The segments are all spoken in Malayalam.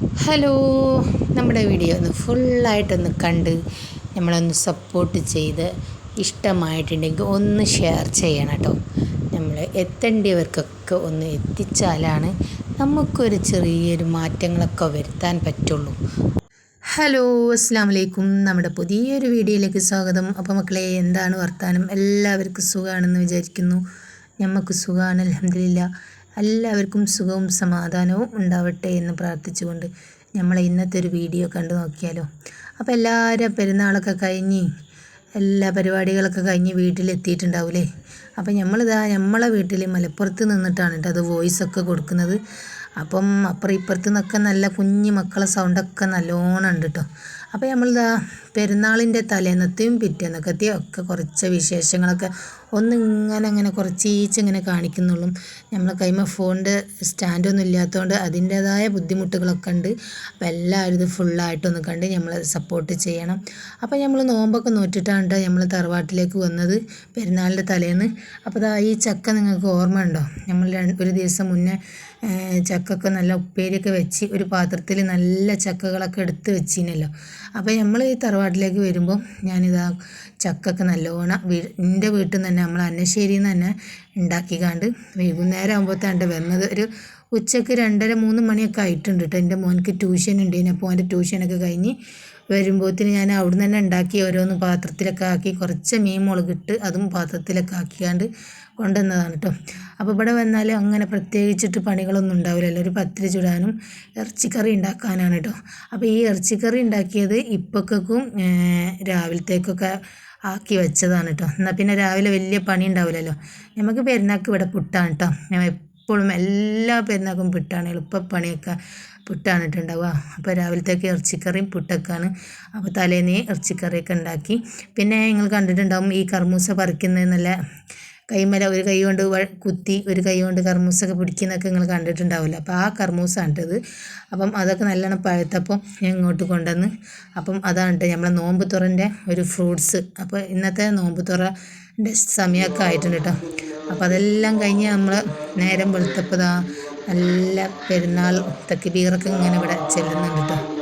ഹലോ നമ്മുടെ വീഡിയോ ഒന്ന് ഫുള്ളായിട്ടൊന്ന് കണ്ട് നമ്മളൊന്ന് സപ്പോർട്ട് ചെയ്ത് ഇഷ്ടമായിട്ടുണ്ടെങ്കിൽ ഒന്ന് ഷെയർ ചെയ്യണം കേട്ടോ. നമ്മൾ എത്തേണ്ടിയവർക്കൊക്കെ ഒന്ന് എത്തിച്ചാലാണ് നമുക്കൊരു ചെറിയൊരു മാറ്റങ്ങളൊക്കെ വരുത്താൻ പറ്റുള്ളൂ. ഹലോ അസ്സാം വലൈക്കും നമ്മുടെ പുതിയൊരു വീഡിയോയിലേക്ക് സ്വാഗതം. അപ്പോൾ മക്കളെ എന്താണ് വർത്താനം? എല്ലാവർക്കും സുഖമാണെന്ന് വിചാരിക്കുന്നു. നമുക്ക് സുഖമാണ് അലഹമില്ല എല്ലാവർക്കും സുഖവും സമാധാനവും ഉണ്ടാവട്ടെ എന്ന് പ്രാർത്ഥിച്ചുകൊണ്ട് നമ്മൾ ഇന്നത്തെ ഒരു വീഡിയോ കണ്ടു നോക്കിയാലോ. അപ്പോൾ എല്ലാവരും പെരുന്നാളൊക്കെ കഴിഞ്ഞ് എല്ലാ പരിപാടികളൊക്കെ കഴിഞ്ഞ് വീട്ടിലെത്തിയിട്ടുണ്ടാവില്ലേ അപ്പം നമ്മളിതാ നമ്മളെ വീട്ടിൽ മലപ്പുറത്ത് നിന്നിട്ടാണ് കേട്ടോ അത് വോയിസൊക്കെ കൊടുക്കുന്നത്. അപ്പം അപ്പുറം ഇപ്പുറത്ത് നിന്നൊക്കെ നല്ല കുഞ്ഞു മക്കളെ സൗണ്ടൊക്കെ നല്ലോണം ഉണ്ട് കേട്ടോ അപ്പോൾ നമ്മളിതാ പെരുന്നാളിന്റെ തലേന്നത്തെയും പിറ്റേന്നക്കത്തെയും ഒക്കെ കുറച്ച് വിശേഷങ്ങളൊക്കെ ഒന്നിങ്ങനെ അങ്ങനെ കുറച്ച് ഇങ്ങനെ കാണിക്കുന്നുള്ളൂ. നമ്മളെ കൈമ ഫോണിന്റെ സ്റ്റാൻഡൊന്നും ഇല്ലാത്തതുകൊണ്ട് അതിന്റേതായ ബുദ്ധിമുട്ടുകളൊക്കെ ഉണ്ട്. അപ്പോൾ എല്ലാവരും ഇത് ഫുള്ളായിട്ടൊന്ന് കണ്ട് നമ്മൾ സപ്പോർട്ട് ചെയ്യണം. അപ്പോൾ നമ്മൾ നോമ്പൊക്കെ നോറ്റിട്ടാണ് നമ്മൾ തറവാട്ടിലേക്ക് വന്നത് പെരുന്നാളിന്റെ തലേന്ന്. അപ്പോൾ ഈ ചക്ക നിങ്ങൾക്ക് ഓർമ്മ ഉണ്ടോ? നമ്മൾ ഒരു ദിവസം മുന്നേ ചക്കൊക്കെ നല്ല ഉപ്പേരിയൊക്കെ വെച്ച് ഒരു പാത്രത്തിൽ നല്ല ചക്കകളൊക്കെ എടുത്ത് വെച്ചിനല്ലോ. അപ്പോൾ നമ്മൾ ഈ തറവാട്ടിലേക്ക് വരുമ്പോൾ ഞാനിതാ ചക്കൊക്കെ നല്ലോണം വീ എന്റെ വീട്ടിൽ നിന്ന് തന്നെ നമ്മൾ അന്നശ്ശേരിയിൽ നിന്ന് തന്നെ ഉണ്ടാക്കിക്കാണ്ട് വൈകുന്നേരം ആകുമ്പോഴത്തേണ്ട വന്നത് ഒരു ഉച്ചയ്ക്ക് രണ്ടര മൂന്ന് മണിയൊക്കെ ആയിട്ടുണ്ട് കേട്ടോ എന്റെ മോനക്ക് ട്യൂഷൻ ഉണ്ട് അപ്പോൾ അവന്റെ ട്യൂഷനൊക്കെ കഴിഞ്ഞ് വരുമ്പോഴത്തേന് ഞാൻ അവിടുന്ന് തന്നെ ഉണ്ടാക്കി ഓരോന്ന് പാത്രത്തിലൊക്കെ ആക്കി കുറച്ച് മീൻ മുളകിട്ട് അതും പാത്രത്തിലൊക്കെ ആക്കിയാണ്ട് കൊണ്ടുവന്നതാണ് കേട്ടോ അപ്പോൾ ഇവിടെ വന്നാൽ അങ്ങനെ പ്രത്യേകിച്ചിട്ട് പണികളൊന്നും ഉണ്ടാവില്ലല്ലോ ഒരു പത്തിരി ചുടാനും ഇറച്ചിക്കറി ഉണ്ടാക്കാനാണ് കേട്ടോ അപ്പോൾ ഈ ഇറച്ചിക്കറി ഉണ്ടാക്കിയത് ഇപ്പൊക്കും രാവിലത്തേക്കൊക്കെ ആക്കി വെച്ചതാണ് കേട്ടോ എന്നാൽ പിന്നെ രാവിലെ വലിയ പണി ഉണ്ടാവില്ലല്ലോ. നമുക്ക് പെരുന്നാക്ക് ഇവിടെ പുട്ടാണ് കേട്ടോ എപ്പോഴും എല്ലാ പെരുന്നാൾക്കും പുട്ടാണ്. എളുപ്പപ്പണിയൊക്കെ പുട്ടാണ് ഇട്ടുണ്ടാവുക അപ്പോൾ രാവിലത്തേക്ക് ഇറച്ചിക്കറിയും പുട്ടൊക്കെയാണ്. അപ്പോൾ തലേന്ന് ഇറച്ചിക്കറിയൊക്കെ ഉണ്ടാക്കി. പിന്നെ നിങ്ങൾ കണ്ടിട്ടുണ്ടാവും ഈ കർമൂസ പറിക്കുന്നത് നല്ല കൈമല ഒരു കൈ കൊണ്ട് കുത്തി ഒരു കൈ കൊണ്ട് കർമൂസൊക്കെ പിടിക്കുന്നതൊക്കെ നിങ്ങൾ കണ്ടിട്ടുണ്ടാവില്ല അപ്പോൾ ആ കർമൂസാണ് ഇട്ടത് അപ്പം അതൊക്കെ നല്ലോണം പഴുത്തപ്പം ഞാൻ ഇങ്ങോട്ട് കൊണ്ടുവന്ന് അപ്പം അതാണ് നമ്മളെ നോമ്പ് തുറന്റെ ഒരു ഫ്രൂട്ട്സ്. അപ്പോൾ ഇന്നത്തെ നോമ്പ് തുറന്റെ സമയമൊക്കെ ആയിട്ടുണ്ട് കേട്ടോ. അപ്പോൾ അതെല്ലാം കഴിഞ്ഞ് നമ്മൾ നേരം വെളുത്തപ്പോൾ നല്ല പെരുന്നാൾ തക്ബീറൊക്കെ ഇങ്ങനെ ഇവിടെ ചെല്ലുന്നുണ്ട് കേട്ടോ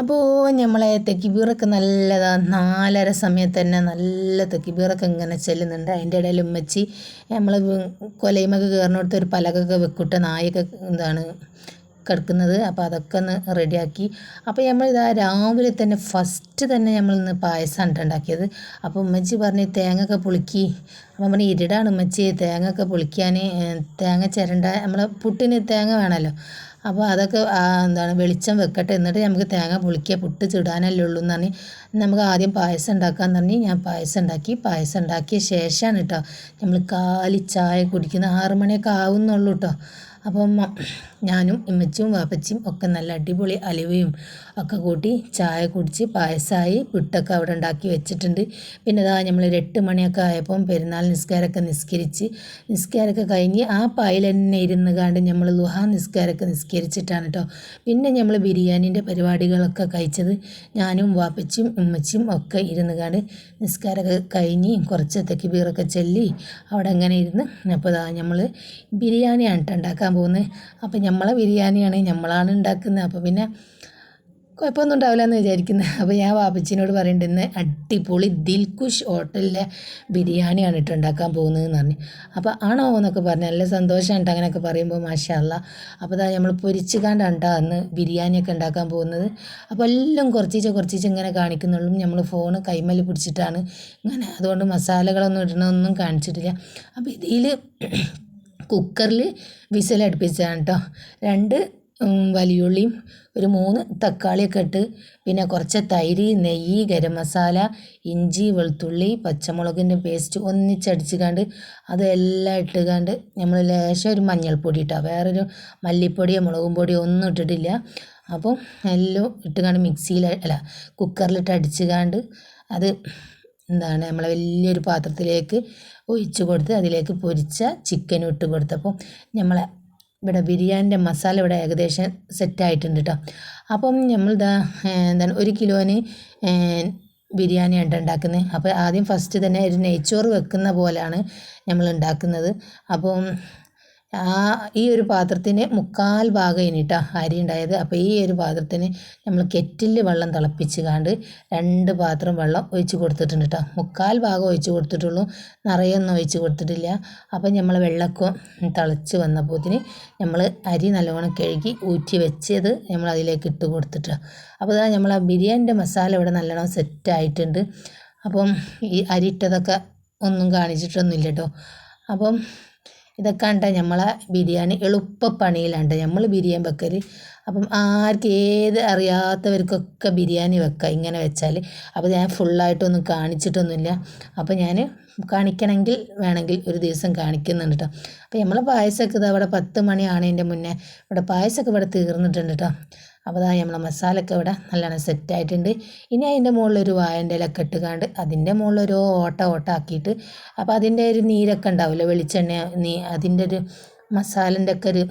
അപ്പോൾ നമ്മളെ തെക്കിബീറൊക്കെ നല്ലതാണ് നാലര സമയത്ത് തന്നെ നല്ല തെക്കിബീറൊക്കെ ഇങ്ങനെ ചെല്ലുന്നുണ്ട്. അതിന്റെ ഇടയിൽ ഉമ്മച്ചി നമ്മൾ കൊലയുമൊക്കെ കയറിനടുത്ത് ഒരു പലകൊക്കെ വെക്കുട്ട നായൊക്കെ എന്താണ് കിടക്കുന്നത്. അപ്പോൾ അതൊക്കെ ഒന്ന് റെഡിയാക്കി. അപ്പോൾ നമ്മൾ ഇതാ രാവിലെ തന്നെ ഫസ്റ്റ് തന്നെ നമ്മൾ ഇന്ന് പായസമാണ് ഉണ്ടാക്കിയത്. അപ്പോൾ ഉമ്മച്ചി പറഞ്ഞ് തേങ്ങ പുളിക്കി. അപ്പോൾ പറഞ്ഞ് ഇരുടാണ് ഉമ്മച്ചി. തേങ്ങ ഒക്കെ പുളിക്കാൻ തേങ്ങ ചിരണ്ട നമ്മളെ പുട്ടിന് തേങ്ങ വേണമല്ലോ. അപ്പോൾ അതൊക്കെ എന്താണ് വെളിച്ചം വെക്കട്ടെ. എന്നിട്ട് നമുക്ക് തേങ്ങ പൊളിക്കുക പുട്ട് ചുടാനല്ലേ ഉള്ളൂ എന്ന് പറഞ്ഞ് നമുക്ക് ആദ്യം പായസം ഉണ്ടാക്കാൻ പറഞ്ഞ് ഞാൻ പായസം ഉണ്ടാക്കി. പായസം ഉണ്ടാക്കിയ ശേഷമാണ് കേട്ടോ നമ്മൾ കാലി ചായ കുടിക്കുന്ന ആറ് മണിയൊക്കെ ആവുന്നുള്ളൂ കേട്ടോ അപ്പം ഞാനും ഇമ്മച്ചും വാപ്പച്ചിയും ഒക്കെ നല്ല അടിപൊളി അലുവയും ഒക്കെ കൂട്ടി ചായ കുടിച്ച് പായസമായി പുട്ടൊക്കെ അവിടെ ഉണ്ടാക്കി വെച്ചിട്ടുണ്ട്. പിന്നെ അതാ നമ്മൾ ഒരു എട്ട് മണിയൊക്കെ ആയപ്പം പെരുന്നാൾ നിസ്കാരമൊക്കെ നിസ്കരിച്ച് നിസ്കാരമൊക്കെ കഴിഞ്ഞ് ആ പായിൽ തന്നെ ഇരുന്ന് കാണ്ട് നമ്മൾ ലുഹാ നിസ്കാരമൊക്കെ നിസ്കരിച്ചിട്ടാണ് കേട്ടോ പിന്നെ നമ്മൾ ബിരിയാണീന്റെ പരിപാടികളൊക്കെ കഴിച്ചത് ഞാനും വാപ്പച്ചിയും ഉമ്മച്ചിയും ഒക്കെ ഇരുന്ന് കാണ്ട് നിസ്കാരമൊക്കെ കഴിഞ്ഞ് കുറച്ച് തെക്കിബീറൊക്കെ ചൊല്ലി അവിടെ അങ്ങനെ ഇരുന്ന്. അപ്പോൾ നമ്മൾ ബിരിയാണിയാണ് കേട്ടോ ഉണ്ടാക്കാൻ പോകുന്നത് അപ്പോൾ നമ്മളെ ബിരിയാണിയാണ് നമ്മളാണ് ഉണ്ടാക്കുന്നത് അപ്പോൾ പിന്നെ കുഴപ്പമൊന്നും ഉണ്ടാവില്ല എന്ന് വിചാരിക്കുന്നത് അപ്പോൾ ഞാൻ വാപ്പച്ചിനോട് പറയുന്നുണ്ട് ഇന്ന് അടിപൊളി ദിൽകുഷ് ഹോട്ടലിലെ ബിരിയാണിയാണ് ഇട്ട് ഉണ്ടാക്കാൻ പോകുന്നതെന്ന് പറഞ്ഞു. അപ്പോൾ ആണോ എന്നൊക്കെ പറഞ്ഞു നല്ല സന്തോഷമുണ്ട് അങ്ങനെയൊക്കെ പറയുമ്പോൾ മാഷല്ല അപ്പോൾ അതാ നമ്മൾ പൊരിച്ച് കണ്ടാണ് അന്ന് ബിരിയാണിയൊക്കെ ഉണ്ടാക്കാൻ പോകുന്നത്. അപ്പോൾ എല്ലാം കുറച്ചീച്ച കുറച്ചീച്ച ഇങ്ങനെ കാണിക്കുന്നുള്ളൂ. നമ്മൾ ഫോൺ കൈമൽ പിടിച്ചിട്ടാണ് ഇങ്ങനെ. അതുകൊണ്ട് മസാലകളൊന്നും ഇടണമെന്നും കാണിച്ചിട്ടില്ല. അപ്പോൾ ഇതിൽ കുക്കറിൽ വിസിലടുപ്പിച്ചതാണ് കേട്ടോ. രണ്ട് വലിയുള്ളിയും ഒരു മൂന്ന് തക്കാളിയൊക്കെ ഇട്ട് പിന്നെ കുറച്ച് തൈര് നെയ്യ് ഗരം മസാല ഇഞ്ചി വെളുത്തുള്ളി പച്ചമുളകിന്റെ പേസ്റ്റ് ഒന്നിച്ചടിച്ച് കണ്ട് അതെല്ലാം ഇട്ട് കണ്ട് നമ്മൾ ലേശം ഒരു മഞ്ഞൾപ്പൊടി ഇട്ടാ. വേറൊരു മല്ലിപ്പൊടിയോ മുളകും പൊടിയോ ഒന്നും ഇട്ടിട്ടില്ല. അപ്പം എല്ലാം ഇട്ട് കണ്ട് മിക്സിയിൽ അല്ല കുക്കറിലിട്ട് അടിച്ച് കണ്ട് അത് എന്താണ് നമ്മൾ വലിയൊരു പാത്രത്തിലേക്ക് ഒഴിച്ച് കൊടുത്ത് അതിലേക്ക് പൊരിച്ച ചിക്കനും ഇട്ട് കൊടുത്തപ്പോൾ നമ്മളെ ഇവിടെ ബിരിയാണിന്റെ മസാല ഇവിടെ ഏകദേശം സെറ്റായിട്ടുണ്ട് കേട്ടോ അപ്പം നമ്മൾ എന്താണ് ഒരു കിലോന് ബിരിയാണി ഉണ്ട് ഉണ്ടാക്കുന്നത് അപ്പോൾ ആദ്യം ഫസ്റ്റ് തന്നെ ഒരു നെയ്ച്ചോറ് വെക്കുന്ന പോലെയാണ് നമ്മൾ ഉണ്ടാക്കുന്നത് അപ്പം ഈ ഒരു പാത്രത്തിന് മുക്കാൽ ഭാഗം ഇനിട്ടാ അരി ഉണ്ടായത്. അപ്പോൾ ഈ ഒരു പാത്രത്തിന് നമ്മൾ കെറ്റിൽ വെള്ളം തിളപ്പിച്ച് കാണ്ട് രണ്ട് പാത്രം വെള്ളം ഒഴിച്ച് കൊടുത്തിട്ടുണ്ട് കേട്ടോ മുക്കാൽ ഭാഗം ഒഴിച്ച് കൊടുത്തിട്ടുള്ളൂ. നിറയൊന്നും ഒഴിച്ച് കൊടുത്തിട്ടില്ല. അപ്പം നമ്മൾ വെള്ളമൊക്കെ തിളച്ച് വന്നപ്പോത്തിന് നമ്മൾ അരി നല്ലോണം കഴുകി ഊറ്റി വെച്ചത് നമ്മൾ അതിലേക്ക് ഇട്ട് കൊടുത്തിട്ട അപ്പോൾ ഇതാ നമ്മൾ ആ ബിരിയാണിന്റെ മസാല ഇവിടെ നല്ലോണം സെറ്റായിട്ടുണ്ട്. അപ്പം ഈ അരി ഇട്ടതൊക്കെ ഒന്നും കാണിച്ചിട്ടൊന്നുമില്ല കേട്ടോ അപ്പം ഇതൊക്കെ ഉണ്ട് നമ്മളെ ബിരിയാണി എളുപ്പപ്പണിയിലാണ് നമ്മൾ ബിരിയാണി വെക്കൽ അപ്പം ആർക്ക് ഏത് അറിയാത്തവർക്കൊക്കെ ബിരിയാണി വെക്കാം ഇങ്ങനെ വെച്ചാൽ അപ്പോൾ ഞാൻ ഫുള്ളായിട്ടൊന്നും കാണിച്ചിട്ടൊന്നുമില്ല. അപ്പോൾ ഞാൻ കാണിക്കണമെങ്കിൽ വേണമെങ്കിൽ ഒരു ദിവസം കാണിക്കുന്നുണ്ട് കേട്ടോ അപ്പോൾ നമ്മളെ പായസമൊക്കെ ഇത് അവിടെ പത്ത് മണിയാണതിന്റെ മുന്നേ. ഇവിടെ പായസമൊക്കെ ഇവിടെ തീർന്നിട്ടുണ്ട് കേട്ടോ അപ്പോൾ അതാ നമ്മളെ മസാലയൊക്കെ ഇവിടെ നല്ലോണം സെറ്റായിട്ടുണ്ട് ഇനി അതിന്റെ മുകളിലൊരു വായന്റെ ഇലക്കെ ഇട്ടുകാണ്ട് അതിന്റെ മുകളിലൊരു ഓട്ട ഓട്ട ആക്കിയിട്ട് അപ്പോൾ അതിന്റെ ഒരു നീരൊക്കെ ഉണ്ടാവില്ല? വെളിച്ചെണ്ണ നീ അതിന്റെ ഒരു മസാലന്റെ ഒക്കെ ഒരു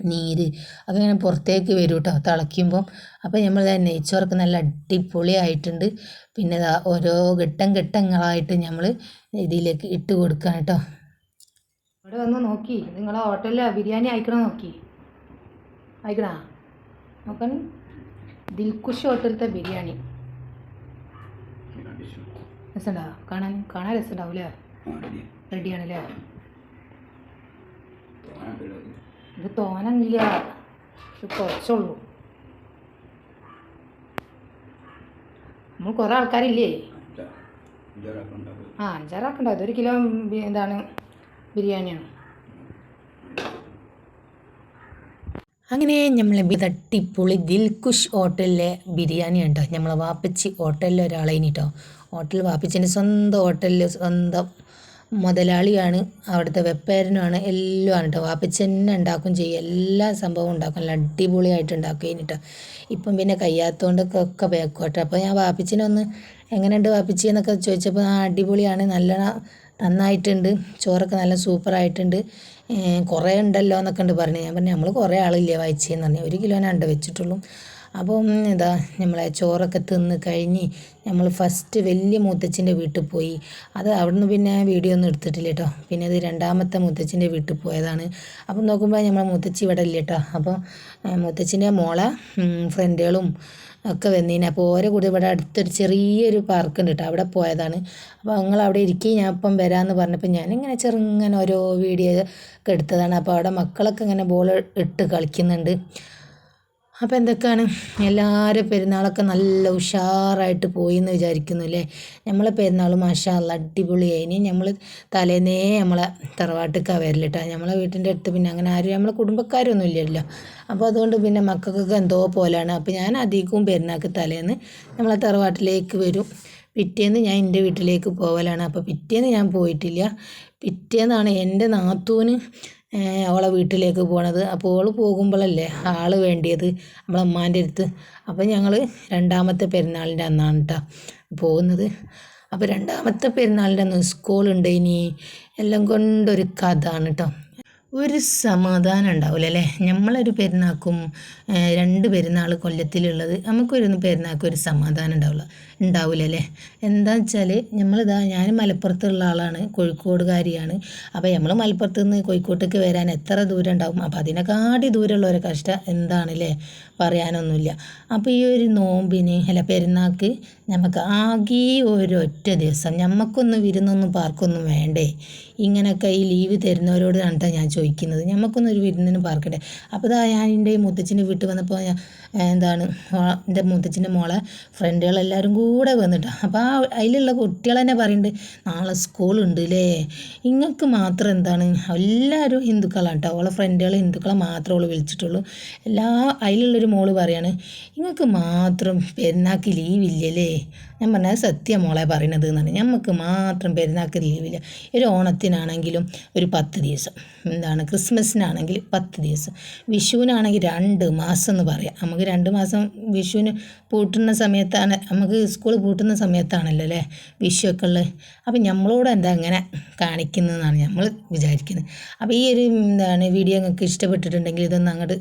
നീര് അങ്ങനെ പുറത്തേക്ക് വരും കേട്ടോ തിളയ്ക്കുമ്പം. അപ്പോൾ നമ്മൾ നെയ്ച്ചോറൊക്കെ നല്ല അടിപൊളിയായിട്ടുണ്ട്. പിന്നെ ഓരോ ഘട്ടം ഘട്ടങ്ങളായിട്ട് നമ്മൾ ഇതിലേക്ക് ഇട്ട് കൊടുക്കുകയാണ് കേട്ടോ. ഇവിടെ വന്ന് നോക്കി. നിങ്ങളെ ഹോട്ടലിൽ ബിരിയാണി അയക്കണം നോക്കി. അയക്കണാ? നോക്കാൻ ദിൽക്കുഷ് ഹോട്ടലത്തെ ബിരിയാണി. രസമുണ്ടോ? കാണാൻ കാണാൻ രസമുണ്ടാവൂലേ റെഡിയാണല്ലേ? ഇത് തോനന്നില്ല ഇത് കുറച്ചുള്ളൂ. നമ്മൾ കുറേ ആൾക്കാരില്ലേ? ആ അഞ്ചാറാക്കുണ്ടോ അതൊരു കിലോ എന്താണ്? ബിരിയാണിയാണ്. അങ്ങനെ നമ്മൾ ബി- തട്ടിപ്പൊളി ദിൽകുഷ് ഹോട്ടലിലെ ബിരിയാണി ഉണ്ടോ നമ്മൾ വാപ്പച്ചി ഹോട്ടലിലെ ഒരാളേനി കേട്ടോ ഹോട്ടൽ വാപ്പച്ചിന്റെ സ്വന്തം ഹോട്ടലിൽ സ്വന്തം മുതലാളിയാണ് അവിടുത്തെ വെപ്പേരനുമാണ് എല്ലാം ആണ് കേട്ടോ വാപ്പച്ചി തന്നെ ഉണ്ടാക്കും ചെയ്യും. എല്ലാ സംഭവവും ഉണ്ടാക്കും. നല്ല അടിപൊളിയായിട്ട് ഉണ്ടാക്കുകയും കേട്ടോ ഇപ്പം പിന്നെ കയ്യാത്തോണ്ടൊക്കെ ഒക്കെ ബേക്കോട്ടെ അപ്പോൾ ഞാൻ വാപ്പച്ചിനെ ഒന്ന് എങ്ങനെയുണ്ട് വാപ്പച്ചി എന്നൊക്കെ ചോദിച്ചപ്പോൾ ആ അടിപൊളിയാണ്. നല്ല നന്നായിട്ടുണ്ട്. ചോറൊക്കെ നല്ല സൂപ്പറായിട്ടുണ്ട്. കുറേ ഉണ്ടല്ലോ എന്നൊക്കെ ഉണ്ട് പറഞ്ഞു. ഞാൻ പറഞ്ഞു നമ്മൾ കുറേ ആളില്ലേ വായിച്ചതെന്ന് പറഞ്ഞു. ഒരു കിലോനാണ്ട് വെച്ചിട്ടുള്ളൂ. അപ്പം ഇതാ നമ്മളെ ചോറൊക്കെ തിന്ന് കഴിഞ്ഞ് നമ്മൾ ഫസ്റ്റ് വലിയ മുത്തച്ഛന്റെ വീട്ടിൽ പോയി. അത് അവിടുന്ന് പിന്നെ വീഡിയോ ഒന്നും എടുത്തിട്ടില്ല കേട്ടോ പിന്നെ അത് രണ്ടാമത്തെ മുത്തച്ഛന്റെ വീട്ടിൽ പോയതാണ്. അപ്പം നോക്കുമ്പോൾ നമ്മളെ മുത്തച്ഛി ഇവിടെ ഇല്ല കേട്ടോ അപ്പോൾ മുത്തച്ഛന്റെ മോളെ ഫ്രണ്ടുകളും ഒക്കെ വന്നീന്. അപ്പോൾ ഓരോ കൂടി ഇവിടെ അടുത്തൊരു ചെറിയൊരു പാർക്ക് ഉണ്ട് കേട്ടോ അവിടെ പോയതാണ്. അപ്പോൾ നിങ്ങൾ അവിടെ ഇരിക്കുകയും ഞാൻ ഇപ്പം വരാമെന്ന് പറഞ്ഞപ്പോൾ ഞാനിങ്ങനെ ചെറുങ്ങനെ ഓരോ വീഡിയോ ഒക്കെ എടുത്തതാണ്. അപ്പോൾ അവിടെ മക്കളൊക്കെ ഇങ്ങനെ ബോൾ ഇട്ട് കളിക്കുന്നുണ്ട്. അപ്പോൾ എന്തൊക്കെയാണ്? എല്ലാവരും പെരുന്നാളൊക്കെ നല്ല ഉഷാറായിട്ട് പോയി എന്ന് വിചാരിക്കുന്നു അല്ലേ നമ്മളെ പെരുന്നാൾ അടിപൊളിയായി. ഇനി നമ്മൾ തലേന്നേ നമ്മളെ തറവാട്ടിക്കാണ് വരലിട്ടാ. നമ്മളെ വീട്ടിന്റെ അടുത്ത് പിന്നെ അങ്ങനെ ആരും നമ്മളെ കുടുംബക്കാരൊന്നും ഇല്ലല്ലോ. അപ്പോൾ അതുകൊണ്ട് പിന്നെ മക്കൾക്കൊക്കെ എന്തോ പോലെയാണ് അപ്പോൾ ഞാൻ അധികവും പെരുന്നാൾക്ക് തലേന്ന് നമ്മളെ തറവാട്ടിലേക്ക് വരും. പിറ്റേന്ന് ഞാൻ എന്റെ വീട്ടിലേക്ക് പോകലാണ് അപ്പോൾ പിറ്റേന്ന് ഞാൻ പോയിട്ടില്ല. പിറ്റേന്നാണ് എന്റെ നാത്തൂന് അവളെ വീട്ടിലേക്ക് പോണത്. അപ്പോൾ ഓൾ പോകുമ്പോഴല്ലേ ആൾ വേണ്ടിയത് നമ്മളെ അമ്മാന്റെ അടുത്ത്. അപ്പോൾ ഞങ്ങൾ രണ്ടാമത്തെ പെരുന്നാളിന്റെ അന്നാണ് കേട്ടോ പോകുന്നത്. അപ്പോൾ രണ്ടാമത്തെ പെരുന്നാളിന്റെ അന്ന് സ്കൂളുണ്ട് ഇനി എല്ലാം കൊണ്ടൊരു കഥയാണ് കേട്ടോ ഒരു സമാധാനം ഉണ്ടാവില്ല അല്ലേ? നമ്മളൊരു പെരുന്നാക്കും രണ്ട് പെരുന്നാൾ കൊല്ലത്തിലുള്ളത് നമുക്കൊരു പെരുന്നാക്കും ഒരു സമാധാനം ഉണ്ടാവില്ല ഉണ്ടാവില്ല അല്ലേ എന്താ വെച്ചാൽ നമ്മളിതാ ഞാൻ മലപ്പുറത്തുള്ള ആളാണ് കോഴിക്കോടുകാരിയാണ്. അപ്പോൾ നമ്മൾ മലപ്പുറത്ത് നിന്ന് കോഴിക്കോട്ടേക്ക് വരാൻ എത്ര ദൂരം ഉണ്ടാവും അപ്പോൾ അതിനെക്കാട്ടി ദൂരമുള്ളവരെ കഷ്ടം എന്താണല്ലേ പറയാനൊന്നുമില്ല. അപ്പോൾ ഈ ഒരു നോമ്പിന് അല്ല പെരുന്നാൾക്ക് നമുക്ക് ആകെ ഒരൊറ്റ ദിവസം. നമുക്കൊന്ന് വിരുന്നൊന്നും പാർക്കൊന്നും വേണ്ടേ? ഇങ്ങനെയൊക്കെ ഈ ലീവ് തരുന്നവരോട് കണ്ടാണ് ഞാൻ ചോദിക്കുന്നത്. നമുക്കൊന്നൊരു വിരുന്നിന് പാർക്കണ്ടേ? അപ്പോൾ ഇതാ ഞാൻ എന്റെ മുത്തച്ഛന്റെ വീട്ടിൽ വന്നപ്പോൾ എന്താണ് എന്റെ മുത്തച്ഛന്റെ മോളെ ഫ്രണ്ടുകളെല്ലാവരും കൂടെ വന്നിട്ടാണ് അപ്പോൾ ആ അതിലുള്ള കുട്ടികൾ തന്നെ പറയുന്നുണ്ട് നാളെ സ്കൂളുണ്ട് അല്ലേ ഇങ്ങൾക്ക് മാത്രം എന്താണ്? എല്ലാവരും ഹിന്ദുക്കളാണ് കേട്ടോ അവളെ ഫ്രണ്ടുകൾ ഹിന്ദുക്കളെ മാത്രമേ അവൾ വിളിച്ചിട്ടുള്ളൂ. എല്ലാ അതിലുള്ളൊരു മോൾ പറയാണ് നിങ്ങൾക്ക് മാത്രം പെരുന്നാക്ക് ലീവില്ലല്ലേ ഞാൻ പറഞ്ഞത് സത്യം മോളെ പറയണത് എന്നാണ്. ഞമ്മക്ക് മാത്രം പെരുന്നാക്ക് ലീവില്ല ഒരു ഓണത്തിനാണെങ്കിലും ഒരു പത്ത് ദിവസം. എന്താണ്? ക്രിസ്മസിനാണെങ്കിൽ പത്ത് ദിവസം. വിഷുവിനാണെങ്കിൽ രണ്ട് മാസം എന്ന് പറയാം. നമുക്ക് രണ്ട് മാസം വിഷുവിന് പൂട്ടുന്ന സമയത്താണ് നമുക്ക് സ്കൂൾ പൂട്ടുന്ന സമയത്താണല്ലോ അല്ലേ? വിഷുവൊക്കെ ഉള്ളത് അപ്പം നമ്മളോട് എന്താ അങ്ങനെ കാണിക്കുന്നതെന്നാണ് നമ്മൾ വിചാരിക്കുന്നത്. അപ്പോൾ ഈ ഒരു എന്താണ് വീഡിയോ നിങ്ങൾക്ക് ഇഷ്ടപ്പെട്ടിട്ടുണ്ടെങ്കിൽ ഇതൊന്ന് അങ്ങോട്ട്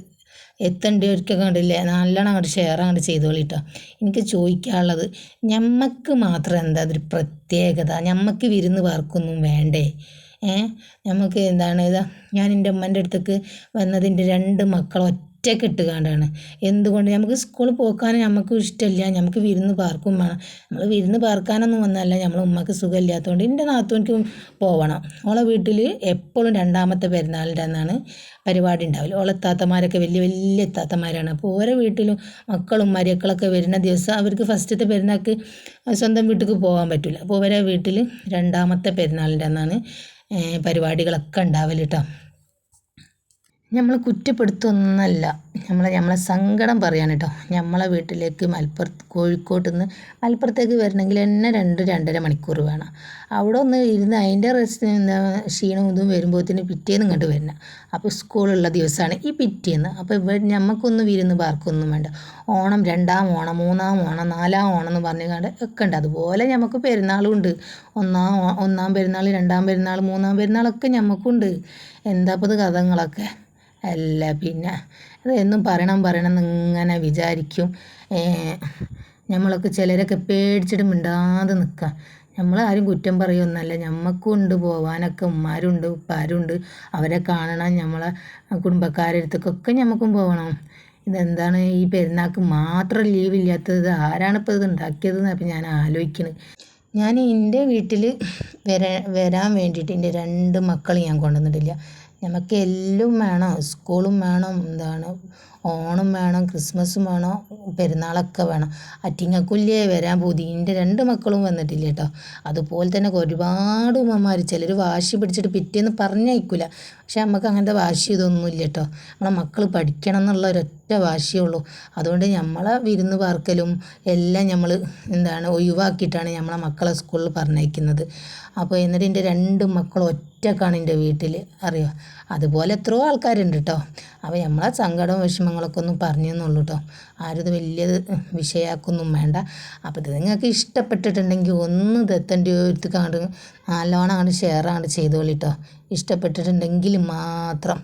എത്തേണ്ടവർക്കൊക്കെ കണ്ടില്ലേ നല്ലോണം അങ്ങോട്ട് ഷെയർ അങ്ങോട്ട് ചെയ്തോളി കേട്ടോ എനിക്ക് ചോദിക്കാനുള്ളത് ഞമ്മക്ക് മാത്രം എന്താ അതൊരു പ്രത്യേകത? ഞമ്മക്ക് വിരുന്ന് പാർക്കൊന്നും വേണ്ടേ? ഏ? നമുക്ക് എന്താണ് ഇതാ? ഞാൻ എന്റെ ഉമ്മന്റെ അടുത്തേക്ക് വന്നതിന്റെ രണ്ട് മക്കൾ ഒറ്റയ്ക്ക് ഇട്ടുകൊണ്ടാണ്. എന്തുകൊണ്ട്? നമുക്ക് സ്കൂളിൽ പോക്കാൻ നമുക്ക് ഇഷ്ടമില്ല. നമുക്ക് വിരുന്ന് പാർക്കും വേണം. നമ്മൾ വിരുന്ന് പാർക്കാനൊന്നും വന്നല്ല നമ്മൾ ഉമ്മക്ക് സുഖമില്ലാത്തതുകൊണ്ട് എന്റെ നാത്തുവിനക്ക് പോവണം. ഓളെ വീട്ടിൽ എപ്പോഴും രണ്ടാമത്തെ പെരുന്നാളിന്റെ അന്നാണ് പരിപാടി ഉണ്ടാവില്ല ഓളെ താത്തമാരൊക്കെ വലിയ വലിയ താത്തമാരാണ് അപ്പോൾ ഓരോ വീട്ടിലും മക്കളും മരിയക്കളൊക്കെ വരുന്ന ദിവസം അവർക്ക് ഫസ്റ്റത്തെ പെരുന്നാൾക്ക് സ്വന്തം വീട്ടിലേക്ക് പോകാൻ പറ്റില്ല അപ്പോൾ ഓരോ വീട്ടിൽ രണ്ടാമത്തെ പെരുന്നാളിന്റെ അന്നാണ് പരിപാടികളൊക്കെ ഉണ്ടാവൽ കേട്ടോ നമ്മൾ കുറ്റപ്പെടുത്തൊന്നല്ല. നമ്മളെ നമ്മളെ സങ്കടം പറയാൻ കേട്ടോ നമ്മളെ വീട്ടിലേക്ക് മലപ്പുറത്ത് കോഴിക്കോട്ട് നിന്ന് മലപ്പുറത്തേക്ക് വരണമെങ്കിൽ തന്നെ രണ്ട് രണ്ടര മണിക്കൂർ വേണം. അവിടെ ഒന്ന് ഇരുന്ന് അതിന്റെ റെസ്റ്റ് എന്താ ക്ഷീണവും ഇതും വരുമ്പോഴത്തേന് പിറ്റേന്ന് ഇങ്ങോട്ട് വരണം. അപ്പോൾ സ്കൂളുള്ള ദിവസമാണ് ഈ പിറ്റേന്ന്. അപ്പോൾ ഇവിടെ നമുക്കൊന്നും വിരുന്ന് പാർക്കൊന്നും വേണ്ട. ഓണം രണ്ടാം ഓണം മൂന്നാം ഓണം നാലാം ഓണം എന്ന് പറഞ്ഞുകൊണ്ട് ഒക്കെ ഉണ്ട്. അതുപോലെ നമുക്ക് പെരുന്നാളും ഉണ്ട്. ഒന്നാം ഒന്നാം പെരുന്നാൾ രണ്ടാം പെരുന്നാൾ മൂന്നാം പെരുന്നാളൊക്കെ നമുക്കുണ്ട് എന്താ അപ്പോൾ കഥകളൊക്കെ? അല്ല പിന്നെ അത് എന്നും പറയണം പറയണം എന്നിങ്ങനെ വിചാരിക്കും. നമ്മളൊക്കെ ചിലരൊക്കെ പേടിച്ചിട്ട് മിണ്ടാതെ നിൽക്കുക ആരും കുറ്റം പറയുമെന്നല്ല ഞമ്മക്കും ഉണ്ട് പോവാനൊക്കെ ഉമ്മാരുണ്ട് ഉപ്പാരുണ്ട്. അവരെ കാണണം നമ്മളെ കുടുംബക്കാരുടെ അടുത്തേക്കൊക്കെ ഞമ്മക്കും പോകണം ഇതെന്താണ്? ഈ പെരുന്നാൾക്ക് മാത്രം ലീവ് ഇല്ലാത്തത് ആരാണിപ്പോൾ ഇത് ഉണ്ടാക്കിയതെന്ന് അപ്പം ഞാൻ ആലോചിക്കുന്നത് ഞാൻ എന്റെ വീട്ടിൽ വരാൻ വേണ്ടിയിട്ട് എന്റെ രണ്ട് മക്കൾ ഞാൻ കൊണ്ടുവന്നിട്ടില്ല. നമുക്ക് എല്ലാം വേണം സ്കൂളും വേണം എന്താണ് ഓണം വേണം ക്രിസ്മസും വേണം പെരുന്നാളൊക്കെ വേണം. അറ്റിങ്ങക്കുല്യേ വരാൻ പൂതി. എന്റെ രണ്ട് മക്കളും വന്നിട്ടില്ല കേട്ടോ. അതുപോലെ തന്നെ ഒരുപാട് ഉമ്മമാർ ചിലർ വാശി പിടിച്ചിട്ട് പിറ്റേന്ന് പറഞ്ഞയക്കില്ല പക്ഷെ നമുക്ക് അങ്ങനത്തെ വാശി ഇതൊന്നുമില്ല കേട്ടോ. നമ്മളെ മക്കൾ പഠിക്കണം എന്നുള്ള ഒരൊറ്റ വാശിയേ ഉള്ളൂ അതുകൊണ്ട് നമ്മളെ വിരുന്ന് പാർക്കലും എല്ലാം നമ്മൾ എന്താണ് ഒഴിവാക്കിയിട്ടാണ് നമ്മളെ മക്കളെ സ്കൂളിൽ പറഞ്ഞയക്കുന്നത്. അപ്പോൾ എന്നിട്ട് എന്റെ രണ്ട് മക്കൾ ഒറ്റക്കാണ് എന്റെ വീട്ടിൽ. അറിയോ? അതുപോലെ എത്രയോ ആൾക്കാരുണ്ട് കേട്ടോ അപ്പോൾ നമ്മളെ സങ്കടവും വിഷമങ്ങളൊക്കെ ഒന്നും പറഞ്ഞെന്നുള്ളൂ കേട്ടോ ആരും ഇത് വലിയ വിഷയമാക്കൊന്നും വേണ്ട. അപ്പോൾ ഇത് നിങ്ങൾക്ക് ഇഷ്ടപ്പെട്ടിട്ടുണ്ടെങ്കിൽ ഒന്ന് ഇതെത്തേണ്ടി ഒരു കാണ്ട് നല്ലോണം അങ്ങോട്ട് ഷെയർ അങ്ങോട്ട് ചെയ്തോളി കേട്ടോ ഇഷ്ടപ്പെട്ടിട്ടുണ്ടെങ്കിൽ മാത്രം.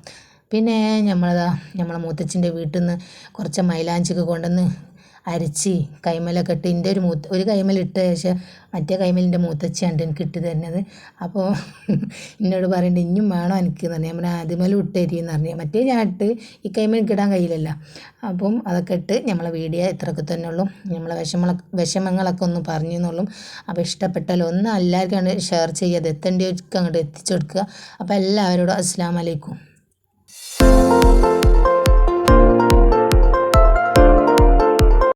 പിന്നെ നമ്മളതാ നമ്മളെ മൂത്തച്ഛന്റെ വീട്ടിൽ നിന്ന് കുറച്ച് മൈലാഞ്ചിക്ക് കൊണ്ടുവന്ന് അരച്ച് കൈമലൊക്കെ ഇട്ട് എന്റെ ഒരു മൂത്ത ഒരു കൈമലിട്ട ശേഷം മറ്റേ കൈമലിന്റെ മൂത്തച്ഛയാണ് എനിക്ക് ഇട്ട് തരുന്നത്. അപ്പോൾ എന്നോട് പറയുന്നുണ്ട് ഇനിയും വേണോ എനിക്ക് എന്ന് പറഞ്ഞു. ഞാൻ ആദ്യമേലും ഇട്ട് എന്ന് പറഞ്ഞു. മറ്റേ ഞാൻ ഇട്ട് ഈ കൈമൽ ഇടാൻ കഴിയില്ലല്ലോ. അപ്പം അതൊക്കെ ഇട്ട് നമ്മളെ വീഡിയോ ഇത്രയൊക്കെ തന്നെ ഉള്ളൂ. നമ്മളെ വിഷമ വിഷമങ്ങളൊക്കെ ഒന്ന് പറഞ്ഞു എന്നുള്ളൂ അപ്പോൾ ഇഷ്ടപ്പെട്ടാലും ഒന്ന് എല്ലാവർക്കും ഷെയർ ചെയ്യാതെ എത്തേണ്ടി അങ്ങോട്ട് എത്തിച്ചു കൊടുക്കുക. അപ്പോൾ എല്ലാവരോടും അസ്സാം വലൈക്കും oh